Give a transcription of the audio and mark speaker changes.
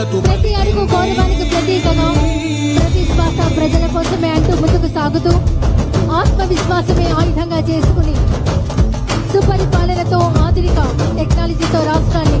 Speaker 1: ప్రతి అడుగు గౌరవానికి ప్రతీకగా ప్రతి శ్వాస ప్రజల కోసమే అంటూ ముందుకు సాగుతూ ఆత్మవిశ్వాసమే ఆయుధంగా చేసుకుని సుపరిపాలనతో ఆధునిక టెక్నాలజీతో రాష్ట్రాన్ని